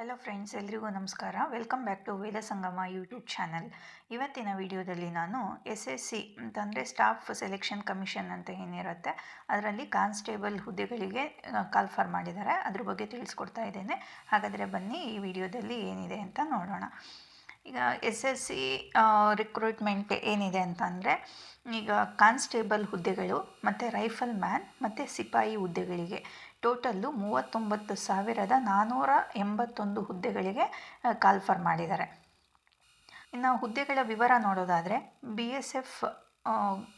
Hello friends ಎಲ್ರಿಗೂ ನಮಸ್ಕಾರ. Welcome back to Veda Sangama YouTube channel ಇವತ್ತಿನ ವಿಡಿಯೋದಲ್ಲಿ ನಾನು ಎಸ್ ಎಸ್ ಸಿ ಅಂತಂದರೆ ಸ್ಟಾಫ್ ಸೆಲೆಕ್ಷನ್ ಕಮಿಷನ್ ಅಂತ ಏನಿರುತ್ತೆ, ಅದರಲ್ಲಿ ಕಾನ್ಸ್ಟೇಬಲ್ ಹುದ್ದೆಗಳಿಗೆ ಕಾಲ್ಫರ್ ಮಾಡಿದ್ದಾರೆ. ಅದ್ರ ಬಗ್ಗೆ ತಿಳಿಸ್ಕೊಡ್ತಾ ಇದ್ದೇನೆ. ಹಾಗಾದರೆ ಬನ್ನಿ ಈ ವಿಡಿಯೋದಲ್ಲಿ ಏನಿದೆ ಅಂತ ನೋಡೋಣ. ಈಗ ಎಸ್ ಎಸ್ ಸಿ ರಿಕ್ರೂಟ್ಮೆಂಟ್ ಏನಿದೆ ಅಂತಂದರೆ, ಈಗ ಕಾನ್ಸ್ಟೇಬಲ್ ಹುದ್ದೆಗಳು, ಮತ್ತು ರೈಫಲ್ ಮ್ಯಾನ್ ಮತ್ತು ಸಿಪಾಯಿ ಹುದ್ದೆಗಳಿಗೆ. ಟೋಟಲ್ಲು ಮೂವತ್ತೊಂಬತ್ತು ಸಾವಿರದ ನಾನ್ನೂರ ಎಂಬತ್ತೊಂದು ಹುದ್ದೆಗಳಿಗೆ ಕಾಲ್ಫರ್ ಮಾಡಿದ್ದಾರೆ. ಇನ್ನು ಹುದ್ದೆಗಳ ವಿವರ ನೋಡೋದಾದರೆ, ಬಿ ಎಸ್ ಎಫ್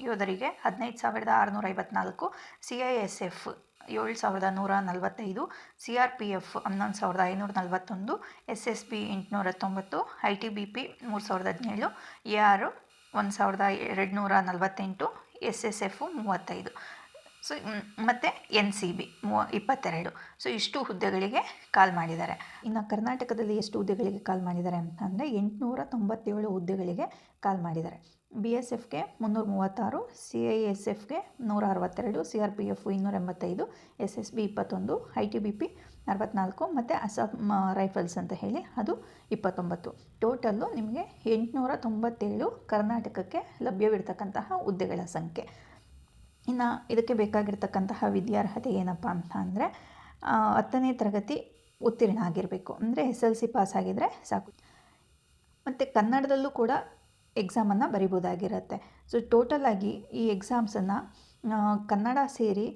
ಯೋಧರಿಗೆ ಹದಿನೈದು ಸಾವಿರದ ಆರುನೂರ ಐವತ್ನಾಲ್ಕು ಸಿ ಐ ಎಸ್ ಎಫ್ ಏಳು ಸಾವಿರದ ನೂರ ನಲವತ್ತೈದು, ಸಿ ಆರ್ ಪಿ ಎಫ್ ಹನ್ನೊಂದು ಸಾವಿರದ ಐನೂರ ನಲವತ್ತೊಂದು, ಎಸ್ ಎಸ್ ಬಿ ಎಂಟುನೂರ ತೊಂಬತ್ತು ಐ ಟಿ ಬಿ ಪಿ ಮೂರು ಸಾವಿರದ ಹದಿನೇಳು, ಎ ಆರು ಒಂದು ಸಾವಿರದ ಎರಡು ನೂರ ನಲವತ್ತೆಂಟು, ಎಸ್ ಎಸ್ ಎಫು ಮೂವತ್ತೈದು. ಸೊ ಮತ್ತು ಎನ್ ಸಿ ಬಿ, ಮೂವ, ಇಪ್ಪತ್ತೆರಡು. ಸೊ ಇಷ್ಟು ಹುದ್ದೆಗಳಿಗೆ ಕಾಲ್ ಮಾಡಿದ್ದಾರೆ. ಇನ್ನು ಕರ್ನಾಟಕದಲ್ಲಿ ಎಷ್ಟು ಹುದ್ದೆಗಳಿಗೆ ಕಾಲ್ ಮಾಡಿದ್ದಾರೆ ಅಂತಂದರೆ ಎಂಟುನೂರ ತೊಂಬತ್ತೇಳು ಹುದ್ದೆಗಳಿಗೆ ಕಾಲ್ ಮಾಡಿದ್ದಾರೆ. ಬಿ ಎಸ್ ಎಫ್ಗೆ ಮುನ್ನೂರ ಮೂವತ್ತಾರು ಸಿ ಐ ಎಸ್ ಎಫ್ಗೆ ನೂರ ಅರವತ್ತೆರಡು ಸಿ ಆರ್ ಪಿ ಎಫ್ ಇನ್ನೂರ ಎಂಬತ್ತೈದು ಎಸ್ ಎಸ್ ಬಿ ಇಪ್ಪತ್ತೊಂದು, ಐ ಟಿ ಬಿ ಪಿ ಅರವತ್ನಾಲ್ಕು ಮತ್ತು ಅಸ್ಸಾಂ ರೈಫಲ್ಸ್ ಅಂತ ಹೇಳಿ ಅದು ಇಪ್ಪತ್ತೊಂಬತ್ತು. ಟೋಟಲ್ಲು ನಿಮಗೆ ಎಂಟುನೂರ ತೊಂಬತ್ತೇಳು ಕರ್ನಾಟಕಕ್ಕೆ ಲಭ್ಯವಿರ್ತಕ್ಕಂತಹ ಹುದ್ದೆಗಳ ಸಂಖ್ಯೆ. ಇನ್ನು ಇದಕ್ಕೆ ಬೇಕಾಗಿರ್ತಕ್ಕಂತಹ ವಿದ್ಯಾರ್ಹತೆ ಏನಪ್ಪ ಅಂತ ಅಂದರೆ ಹತ್ತನೇ ತರಗತಿ ಉತ್ತೀರ್ಣ ಆಗಿರಬೇಕು. ಅಂದರೆ ಎಸ್ ಎಲ್ ಸಿ ಪಾಸ್ ಆಗಿದರೆ ಸಾಕು. ಮತ್ತು ಕನ್ನಡದಲ್ಲೂ ಕೂಡ ಎಕ್ಸಾಮನ್ನು ಬರಿಬೋದಾಗಿರುತ್ತೆ. ಸೊ ಟೋಟಲಾಗಿ ಈ ಎಕ್ಸಾಮ್ಸನ್ನು ಕನ್ನಡ ಸೇರಿ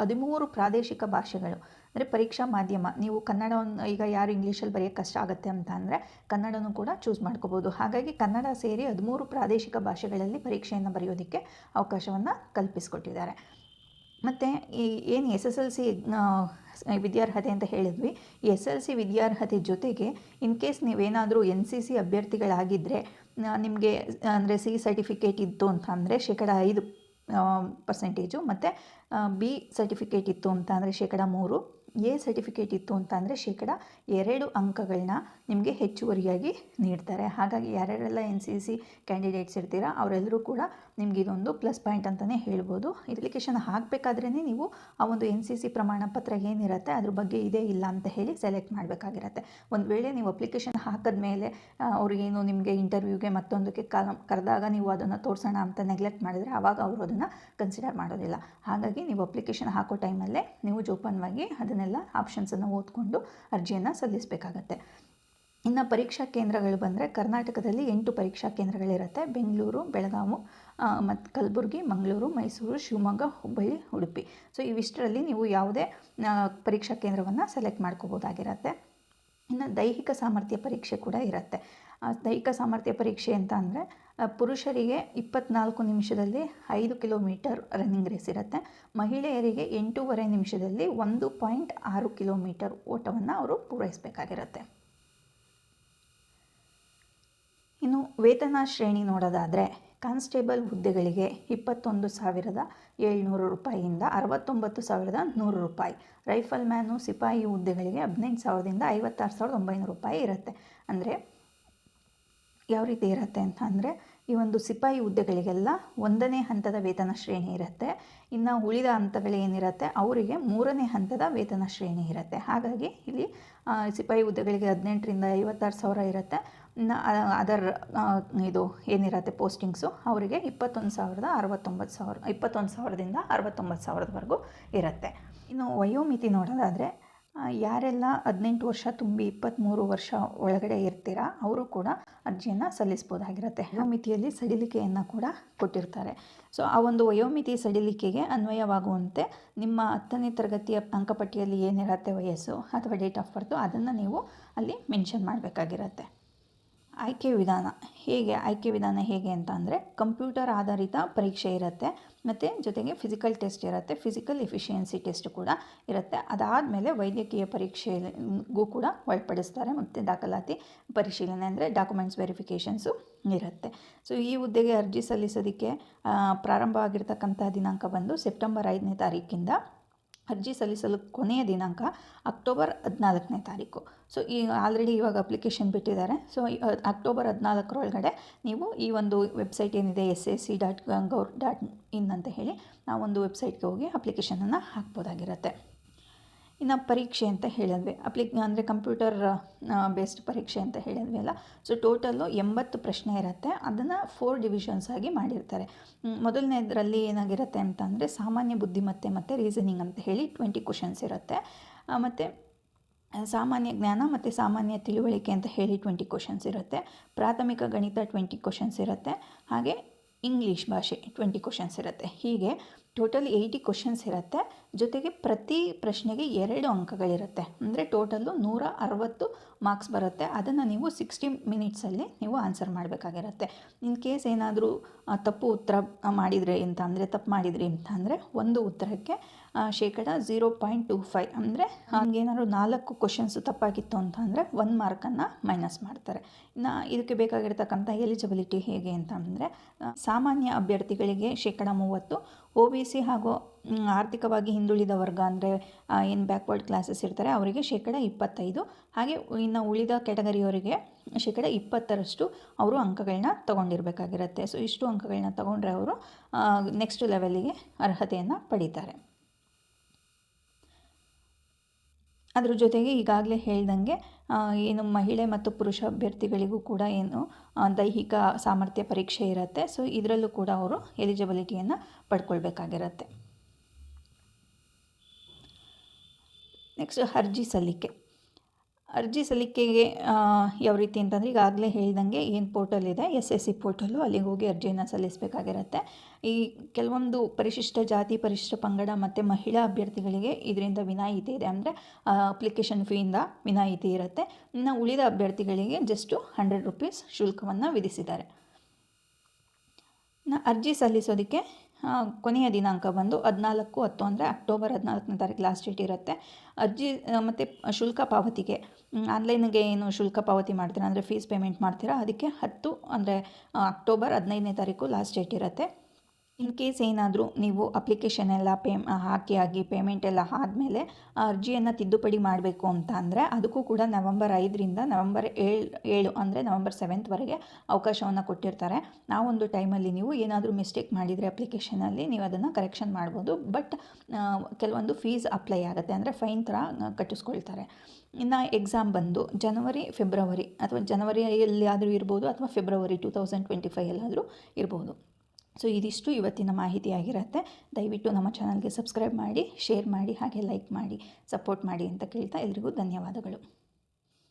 ಹದಿಮೂರು ಪ್ರಾದೇಶಿಕ ಭಾಷೆಗಳು. ಅಂದರೆ ಪರೀಕ್ಷಾ ಮಾಧ್ಯಮ. ನೀವು ಕನ್ನಡವನ್ನು, ಈಗ ಯಾರು ಇಂಗ್ಲೀಷಲ್ಲಿ ಬರೆಯೋಕ್ಕೆ ಕಷ್ಟ ಆಗುತ್ತೆ ಅಂತ ಅಂದರೆ ಕನ್ನಡನೂ ಕೂಡ ಚೂಸ್ ಮಾಡ್ಕೋಬೋದು. ಹಾಗಾಗಿ ಕನ್ನಡ ಸೇರಿ ಹದಿಮೂರು ಪ್ರಾದೇಶಿಕ ಭಾಷೆಗಳಲ್ಲಿ ಪರೀಕ್ಷೆಯನ್ನು ಬರೆಯೋದಕ್ಕೆ ಅವಕಾಶವನ್ನು ಕಲ್ಪಿಸಿಕೊಟ್ಟಿದ್ದಾರೆ. ಮತ್ತು ಈ ಏನು ಎಸ್ ಎಸ್ ಎಲ್ ಸಿ ವಿದ್ಯಾರ್ಹತೆ ಅಂತ ಹೇಳಿದ್ವಿ. ಈ ಎಸ್ ಎಲ್ ಸಿ ವಿದ್ಯಾರ್ಹತೆ ಜೊತೆಗೆ ಇನ್ ಕೇಸ್ ನೀವೇನಾದರೂ ಎನ್ ಸಿ ಸಿ ಅಭ್ಯರ್ಥಿಗಳಾಗಿದ್ದರೆ ನಿಮಗೆ, ಅಂದರೆ ಸಿ ಸರ್ಟಿಫಿಕೇಟ್ ಇತ್ತು ಅಂತ ಅಂದರೆ ಶೇಕಡ ಐದು ಪರ್ಸೆಂಟೇಜು ಮತ್ತು ಬಿ ಸರ್ಟಿಫಿಕೇಟ್ ಇತ್ತು ಅಂತ ಅಂದರೆ ಶೇಕಡ ಮೂರು. ಎ ಸರ್ಟಿಫಿಕೇಟ್ ಇತ್ತು ಅಂತ ಅಂದರೆ ಶೇಕಡ ಎರಡು ಅಂಕಗಳನ್ನ ನಿಮಗೆ ಹೆಚ್ಚುವರಿಯಾಗಿ ನೀಡ್ತಾರೆ. ಹಾಗಾಗಿ ಯಾರ್ಯಾರೆಲ್ಲ ಎನ್ ಸಿ ಸಿ ಕ್ಯಾಂಡಿಡೇಟ್ಸ್ ಇರ್ತೀರಾ, ಅವರೆಲ್ಲರೂ ಕೂಡ ನಿಮಗೆ ಇದೊಂದು ಪ್ಲಸ್ ಪಾಯಿಂಟ್ ಅಂತಲೇ ಹೇಳ್ಬೋದು. ಅಪ್ಲಿಕೇಶನ್ ಹಾಕಬೇಕಾದ್ರೇ ನೀವು ಆ ಒಂದು ಎನ್ ಸಿ ಸಿ ಪ್ರಮಾಣ ಪತ್ರ ಏನಿರುತ್ತೆ, ಅದ್ರ ಬಗ್ಗೆ ಇದೇ ಇಲ್ಲ ಅಂತ ಹೇಳಿ ಸೆಲೆಕ್ಟ್ ಮಾಡಬೇಕಾಗಿರುತ್ತೆ. ಒಂದು ವೇಳೆ ನೀವು ಅಪ್ಲಿಕೇಶನ್ ಹಾಕಿದ ಮೇಲೆ ಅವ್ರಿಗೇನು ನಿಮಗೆ ಇಂಟರ್ವ್ಯೂಗೆ ಮತ್ತೊಂದಕ್ಕೆ ಕರೆದಾಗ ನೀವು ಅದನ್ನು ತೋರಿಸೋಣ ಅಂತ ನೆಗ್ಲೆಕ್ಟ್ ಮಾಡಿದರೆ ಆವಾಗ ಅವರು ಅದನ್ನು ಕನ್ಸಿಡರ್ ಮಾಡೋದಿಲ್ಲ. ಹಾಗಾಗಿ ನೀವು ಅಪ್ಲಿಕೇಶನ್ ಹಾಕೋ ಟೈಮಲ್ಲೇ ನೀವು ಜೋಪಾನವಾಗಿ ಅದನ್ನೆಲ್ಲ ಆಪ್ಷನ್ಸನ್ನು ಓದ್ಕೊಂಡು ಅರ್ಜಿಯನ್ನು ಸಲ್ಲಿಸಬೇಕಾಗತ್ತೆ. ಇನ್ನು ಪರೀಕ್ಷಾ ಕೇಂದ್ರಗಳು ಬಂದರೆ ಕರ್ನಾಟಕದಲ್ಲಿ ಎಂಟು ಪರೀಕ್ಷಾ ಕೇಂದ್ರಗಳಿರುತ್ತೆ ಬೆಂಗಳೂರು, ಬೆಳಗಾವಿ ಮತ್ತು ಕಲಬುರಗಿ, ಮಂಗಳೂರು, ಮೈಸೂರು, ಶಿವಮೊಗ್ಗ, ಹುಬ್ಬಳ್ಳಿ, ಉಡುಪಿ. ಸೊ ಇವಿಷ್ಟರಲ್ಲಿ ನೀವು ಯಾವುದೇ ಪರೀಕ್ಷಾ ಕೇಂದ್ರವನ್ನು ಸೆಲೆಕ್ಟ್ ಮಾಡ್ಕೋಬೋದಾಗಿರುತ್ತೆ. ಇನ್ನು ದೈಹಿಕ ಸಾಮರ್ಥ್ಯ ಪರೀಕ್ಷೆ ಕೂಡ ಇರುತ್ತೆ. ದೈಹಿಕ ಸಾಮರ್ಥ್ಯ ಪರೀಕ್ಷೆ ಅಂತ ಅಂದರೆ ಪುರುಷರಿಗೆ ಇಪ್ಪತ್ನಾಲ್ಕು ನಿಮಿಷದಲ್ಲಿ ಐದು ಕಿಲೋಮೀಟರ್ ರನ್ನಿಂಗ್ ರೇಸ್ ಇರುತ್ತೆ. ಮಹಿಳೆಯರಿಗೆ ಎಂಟೂವರೆ ನಿಮಿಷದಲ್ಲಿ ಒಂದು ಪಾಯಿಂಟ್ ಆರು ಕಿಲೋಮೀಟರ್ ಓಟವನ್ನು ಅವರು ಪೂರೈಸಬೇಕಾಗಿರುತ್ತೆ. ಇನ್ನು ವೇತನ ಶ್ರೇಣಿ ನೋಡೋದಾದರೆ ಕಾನ್ಸ್ಟೇಬಲ್ ಹುದ್ದೆಗಳಿಗೆ ಇಪ್ಪತ್ತೊಂದು ಸಾವಿರದ ಏಳ್ನೂರು ರೂಪಾಯಿಯಿಂದ ಅರವತ್ತೊಂಬತ್ತು ಸಾವಿರದ ನೂರು ರೂಪಾಯಿ. ರೈಫಲ್ ಮ್ಯಾನು ಸಿಪಾಯಿ ಹುದ್ದೆಗಳಿಗೆ ಹದಿನೈದು ಸಾವಿರದಿಂದ ಐವತ್ತಾರು ಸಾವಿರದ ಒಂಬೈನೂರು ರೂಪಾಯಿ ಇರುತ್ತೆ. ಅಂದರೆ ಯಾವ ರೀತಿ ಇರುತ್ತೆ ಅಂತ ಅಂದರೆ, ಈ ಒಂದು ಸಿಪಾಯಿ ಹುದ್ದೆಗಳಿಗೆಲ್ಲ ಒಂದನೇ ಹಂತದ ವೇತನ ಶ್ರೇಣಿ ಇರುತ್ತೆ. ಇನ್ನು ಉಳಿದ ಹಂತಗಳೇನಿರುತ್ತೆ ಅವರಿಗೆ ಮೂರನೇ ಹಂತದ ವೇತನ ಶ್ರೇಣಿ ಇರುತ್ತೆ. ಹಾಗಾಗಿ ಇಲ್ಲಿ ಸಿಪಾಯಿ ಹುದ್ದೆಗಳಿಗೆ ಹದಿನೆಂಟರಿಂದ ಐವತ್ತಾರು ಸಾವಿರ ಇರುತ್ತೆ. ಅದರ್ ಇದು ಏನಿರತ್ತೆ ಪೋಸ್ಟಿಂಗ್ಸು, ಅವರಿಗೆ ಇಪ್ಪತ್ತೊಂದು ಸಾವಿರದ ಅರವತ್ತೊಂಬತ್ತು ಸಾವಿರ, ಇಪ್ಪತ್ತೊಂದು ಸಾವಿರದಿಂದ ಅರವತ್ತೊಂಬತ್ತು ಸಾವಿರದವರೆಗೂ ಇರುತ್ತೆ. ಇನ್ನು ವಯೋಮಿತಿ ನೋಡೋದಾದರೆ ಯಾರೆಲ್ಲ ಹದಿನೆಂಟು ವರ್ಷ ತುಂಬಿ ಇಪ್ಪತ್ತ್ಮೂರು ವರ್ಷ ಒಳಗಡೆ ಇರ್ತೀರಾ, ಅವರು ಕೂಡ ಅರ್ಜಿಯನ್ನು ಸಲ್ಲಿಸ್ಬೋದಾಗಿರುತ್ತೆ. ವಯೋಮಿತಿಯಲ್ಲಿ ಸಡಿಲಿಕೆಯನ್ನು ಕೂಡ ಕೊಟ್ಟಿರ್ತಾರೆ. ಸೊ, ಆ ಒಂದು ವಯೋಮಿತಿ ಸಡಿಲಿಕೆಗೆ ಅನ್ವಯವಾಗುವಂತೆ ನಿಮ್ಮ ಹತ್ತನೇ ತರಗತಿಯ ಅಂಕಪಟ್ಟಿಯಲ್ಲಿ ಏನಿರುತ್ತೆ ವಯಸ್ಸು ಅಥವಾ ಡೇಟ್ ಆಫ್ ಬರ್ತು, ಅದನ್ನು ನೀವು ಅಲ್ಲಿ ಮೆನ್ಷನ್ ಮಾಡಬೇಕಾಗಿರುತ್ತೆ. ಆಯ್ಕೆ ವಿಧಾನ ಹೇಗೆ, ಆಯ್ಕೆ ವಿಧಾನ ಹೇಗೆ ಅಂತ ಅಂದರೆ ಕಂಪ್ಯೂಟರ್ ಆಧಾರಿತ ಪರೀಕ್ಷೆ ಇರುತ್ತೆ, ಮತ್ತು ಜೊತೆಗೆ ಫಿಸಿಕಲ್ ಟೆಸ್ಟ್ ಇರುತ್ತೆ ಫಿಸಿಕಲ್ ಎಫಿಷಿಯನ್ಸಿ ಟೆಸ್ಟ್ ಕೂಡ ಇರುತ್ತೆ. ಅದಾದಮೇಲೆ ವೈದ್ಯಕೀಯ ಪರೀಕ್ಷೆಗೂ ಕೂಡ ಒಳಪಡಿಸ್ತಾರೆ, ಮತ್ತು ದಾಖಲಾತಿ ಪರಿಶೀಲನೆ ಅಂದರೆ ಡಾಕ್ಯುಮೆಂಟ್ಸ್ ವೆರಿಫಿಕೇಷನ್ಸು ಇರುತ್ತೆ. ಸೊ ಈ ಹುದ್ದೆಗೆ ಅರ್ಜಿ ಸಲ್ಲಿಸೋದಕ್ಕೆ ಪ್ರಾರಂಭ ಆಗಿರ್ತಕ್ಕಂಥ ದಿನಾಂಕ ಬಂದು ಸೆಪ್ಟೆಂಬರ್ ಐದನೇ ತಾರೀಕಿಂದ ಅರ್ಜಿ ಸಲ್ಲಿಸಲು ಕೊನೆಯ ದಿನಾಂಕ ಅಕ್ಟೋಬರ್ ಹದಿನಾಲ್ಕನೇ ತಾರೀಕು. ಸೊ ಈ ಆಲ್ರೆಡಿ ಇವಾಗ ಅಪ್ಲಿಕೇಶನ್ ಬಿಟ್ಟಿದ್ದಾರೆ. ಸೊ ಅಕ್ಟೋಬರ್ ಹದಿನಾಲ್ಕರೊಳಗಡೆ ನೀವು ಈ ಒಂದು ವೆಬ್ಸೈಟ್ ಏನಿದೆ S S C dot gov dot in ಅಂತ ಹೇಳಿ ನಾವು ಒಂದು ವೆಬ್ಸೈಟ್ಗೆ ಹೋಗಿ ಅಪ್ಲಿಕೇಶನನ್ನು ಹಾಕ್ಬೋದಾಗಿರುತ್ತೆ. ಇನ್ನು ಪರೀಕ್ಷೆ ಅಂತ ಹೇಳಿದ್ವಿ. ಅಪ್ಲಿ ಅಂದರೆ ಕಂಪ್ಯೂಟರ್ ಬೇಸ್ಡ್ ಪರೀಕ್ಷೆ ಅಂತ ಹೇಳಿದ್ವಿ ಅಲ್ಲ. ಸೊ ಟೋಟಲ್ಲು ಎಂಬತ್ತು ಪ್ರಶ್ನೆ ಇರುತ್ತೆ. ಅದನ್ನು ಫೋರ್ ಡಿವಿಷನ್ಸ್ ಆಗಿ ಮಾಡಿರ್ತಾರೆ. ಮೊದಲನೇದರಲ್ಲಿ ಏನಾಗಿರುತ್ತೆ ಅಂತ ಅಂದರೆ ಸಾಮಾನ್ಯ ಬುದ್ಧಿಮತ್ತೆ ಮತ್ತು ರೀಸನಿಂಗ್ ಅಂತ ಹೇಳಿ ಟ್ವೆಂಟಿ ಕ್ವಶನ್ಸ್ ಇರುತ್ತೆ. ಮತ್ತು ಸಾಮಾನ್ಯ ಜ್ಞಾನ ಮತ್ತು ಸಾಮಾನ್ಯ ತಿಳುವಳಿಕೆ ಅಂತ ಹೇಳಿ ಟ್ವೆಂಟಿ ಕ್ವಶನ್ಸ್ ಇರುತ್ತೆ. ಪ್ರಾಥಮಿಕ ಗಣಿತ ಟ್ವೆಂಟಿ ಕ್ವಶನ್ಸ್ ಇರುತ್ತೆ. ಹಾಗೆ ಇಂಗ್ಲೀಷ್ ಭಾಷೆ ಟ್ವೆಂಟಿ ಕ್ವಶನ್ಸ್ ಇರುತ್ತೆ. ಹೀಗೆ ಟೋಟಲ್ ಏಯ್ಟಿ ಕ್ವಶನ್ಸ್ ಇರುತ್ತೆ. ಜೊತೆಗೆ ಪ್ರತಿ ಪ್ರಶ್ನೆಗೆ ಎರಡು ಅಂಕಗಳಿರುತ್ತೆ. ಅಂದರೆ ಟೋಟಲ್ಲು ನೂರ ಅರವತ್ತು ಮಾರ್ಕ್ಸ್ ಬರುತ್ತೆ. ಅದನ್ನು ನೀವು ಸಿಕ್ಸ್ಟಿ ಮಿನಿಟ್ಸಲ್ಲಿ ನೀವು ಆನ್ಸರ್ ಮಾಡಬೇಕಾಗಿರುತ್ತೆ. ಇನ್ ಕೇಸ್ ಏನಾದರೂ ತಪ್ಪು ಉತ್ತರ ಮಾಡಿದರೆ ಅಂತ ಅಂದರೆ, ತಪ್ಪು ಮಾಡಿದ್ರಿ ಅಂತ ಅಂದರೆ, ಒಂದು ಉತ್ತರಕ್ಕೆ ಶೇಕಡ ಝೀರೋ ಪಾಯಿಂಟ್ ಟು ಫೈವ್ ಅಂದರೆ ಹಂಗೇನಾದ್ರು ನಾಲ್ಕು ಕ್ವಶನ್ಸ್ ತಪ್ಪಾಗಿತ್ತು ಅಂತ ಅಂದರೆ ಒಂದು ಮಾರ್ಕನ್ನು ಮೈನಸ್ ಮಾಡ್ತಾರೆ. ಇನ್ನು ಇದಕ್ಕೆ ಬೇಕಾಗಿರ್ತಕ್ಕಂಥ ಎಲಿಜಿಬಿಲಿಟಿ ಹೇಗೆ ಅಂತ ಅಂದರೆ ಸಾಮಾನ್ಯ ಅಭ್ಯರ್ಥಿಗಳಿಗೆ ಶೇಕಡ ಮೂವತ್ತು ಒ ಬಿ ಸಿ ಹಾಗೂ ಆರ್ಥಿಕವಾಗಿ ಹಿಂದುಳಿದ ವರ್ಗ ಅಂದರೆ ಏನು ಬ್ಯಾಕ್ವರ್ಡ್ ಕ್ಲಾಸಸ್ ಇರ್ತಾರೆ, ಅವರಿಗೆ ಶೇಕಡ ಇಪ್ಪತ್ತೈದು. ಹಾಗೆ ಇನ್ನು ಉಳಿದ ಕೆಟಗರಿಯವರಿಗೆ ಶೇಕಡ ಇಪ್ಪತ್ತರಷ್ಟು ಅವರು ಅಂಕಗಳನ್ನ ತೊಗೊಂಡಿರಬೇಕಾಗಿರುತ್ತೆ. ಸೊ ಇಷ್ಟು ಅಂಕಗಳನ್ನ ತೊಗೊಂಡ್ರೆ ಅವರು ನೆಕ್ಸ್ಟ್ ಲೆವೆಲ್ಲಿಗೆ ಅರ್ಹತೆಯನ್ನು ಪಡೀತಾರೆ. ಅದ್ರ ಜೊತೆಗೆ ಈಗಾಗಲೇ ಹೇಳ್ದಂಗೆ ಏನು ಮಹಿಳೆ ಮತ್ತು ಪುರುಷ ಅಭ್ಯರ್ಥಿಗಳಿಗೂ ಕೂಡ ಏನು ದೈಹಿಕ ಸಾಮರ್ಥ್ಯ ಪರೀಕ್ಷೆ ಇರುತ್ತೆ. ಸೊ ಇದರಲ್ಲೂ ಕೂಡ ಅವರು ಎಲಿಜಿಬಿಲಿಟಿಯನ್ನು ಪಡ್ಕೊಳ್ಬೇಕಾಗಿರತ್ತೆ. ನೆಕ್ಸ್ಟ್ ಅರ್ಜಿ ಸಲ್ಲಿಕೆ. ಅರ್ಜಿ ಸಲ್ಲಿಕೆಗೆ ಯಾವ ರೀತಿ ಅಂತಂದರೆ ಈಗಾಗಲೇ ಹೇಳಿದಂಗೆ ಏನು ಪೋರ್ಟಲ್ ಇದೆ, ಎಸ್ ಎಸ್ ಸಿ ಪೋರ್ಟಲ್ಲು ಅಲ್ಲಿಗೆ ಹೋಗಿ ಅರ್ಜಿಯನ್ನು ಸಲ್ಲಿಸಬೇಕಾಗಿರುತ್ತೆ. ಈ ಕೆಲವೊಂದು ಪರಿಶಿಷ್ಟ ಜಾತಿ, ಪರಿಶಿಷ್ಟ ಪಂಗಡ ಮತ್ತು ಮಹಿಳಾ ಅಭ್ಯರ್ಥಿಗಳಿಗೆ ಇದರಿಂದ ವಿನಾಯಿತಿ ಇದೆ. ಅಂದರೆ ಅಪ್ಲಿಕೇಶನ್ ಫೀಯಿಂದ ವಿನಾಯಿತಿ ಇರುತ್ತೆ. ಇನ್ನು ಉಳಿದ ಅಭ್ಯರ್ಥಿಗಳಿಗೆ ಜಸ್ಟು ಹಂಡ್ರೆಡ್ ರುಪೀಸ್ ಶುಲ್ಕವನ್ನು ವಿಧಿಸಿದ್ದಾರೆ. ಅರ್ಜಿ ಸಲ್ಲಿಸೋದಕ್ಕೆ ಕೊನೆಯ ದಿನಾಂಕ ಬಂದು ಹದಿನಾಲ್ಕು ಹತ್ತು ಅಂದರೆ ಅಕ್ಟೋಬರ್ ಹದಿನಾಲ್ಕನೇ ತಾರೀಕು ಲಾಸ್ಟ್ ಡೇಟ್ ಇರುತ್ತೆ. ಅರ್ಜಿ ಮತ್ತು ಶುಲ್ಕ ಪಾವತಿಗೆ. ಆನ್ಲೈನ್ಗೆ ಏನು ಶುಲ್ಕ ಪಾವತಿ ಮಾಡ್ತೀರಾ? ಅಂದರೆ ಫೀಸ್ ಪೇಮೆಂಟ್ ಮಾಡ್ತೀರಾ? ಅದಕ್ಕೆ ಹತ್ತು ಅಂದರೆ ಅಕ್ಟೋಬರ್ ಹದಿನೈದನೇ ತಾರೀಕು ಲಾಸ್ಟ್ ಡೇಟ್ ಇರುತ್ತೆ. ಇನ್ ಕೇಸ್ ಏನಾದರೂ ನೀವು ಅಪ್ಲಿಕೇಶನ್ ಎಲ್ಲ ಪೇ, ಹಾಕಿ ಆಗಿ ಪೇಮೆಂಟ್ ಎಲ್ಲ ಆದಮೇಲೆ ಅರ್ಜಿಯನ್ನು ತಿದ್ದುಪಡಿ ಮಾಡಬೇಕು ಅಂತ ಅಂದರೆ ಅದಕ್ಕೂ ಕೂಡ ನವಂಬರ್ ಐದರಿಂದ ನವಂಬರ್ ಏಳು ಏಳು ಅಂದರೆ ನವಂಬರ್ ಸೆವೆಂತ್ವರೆಗೆ ಅವಕಾಶವನ್ನು ಕೊಟ್ಟಿರ್ತಾರೆ. ಆ ಒಂದು ಟೈಮಲ್ಲಿ ನೀವು ಏನಾದರೂ ಮಿಸ್ಟೇಕ್ ಮಾಡಿದರೆ ಅಪ್ಲಿಕೇಶನಲ್ಲಿ ನೀವು ಅದನ್ನು ಕರೆಕ್ಷನ್ ಮಾಡ್ಬೋದು. ಬಟ್ ಕೆಲವೊಂದು ಫೀಸ್ ಅಪ್ಲೈ ಆಗುತ್ತೆ. ಅಂದರೆ ಫೈನ್ ಥರ ಕಟ್ಟಿಸ್ಕೊಳ್ತಾರೆ. ಇನ್ನು ಎಕ್ಸಾಮ್ ಬಂದು ಜನವರಿ ಫೆಬ್ರವರಿ ಅಥವಾ ಜನವರಿಯಲ್ಲಿ ಆದರೂ ಇರ್ಬೋದು ಅಥವಾ ಫೆಬ್ರವರಿ ಟೂ ತೌಸಂಡ್ ಟ್ವೆಂಟಿ ಫೈವಲ್ಲಾದರೂ ಇರ್ಬೋದು. ಸೊ ಇದಿಷ್ಟು ಇವತ್ತಿನ ಮಾಹಿತಿ ಆಗಿರುತ್ತೆ. ದಯವಿಟ್ಟು ನಮ್ಮ ಚಾನಲ್ಗೆ ಸಬ್ಸ್ಕ್ರೈಬ್ ಮಾಡಿ, ಶೇರ್ ಮಾಡಿ, ಹಾಗೆ ಲೈಕ್ ಮಾಡಿ, ಸಪೋರ್ಟ್ ಮಾಡಿ ಅಂತ ಕೇಳ್ತಾ ಎಲ್ರಿಗೂ ಧನ್ಯವಾದಗಳು.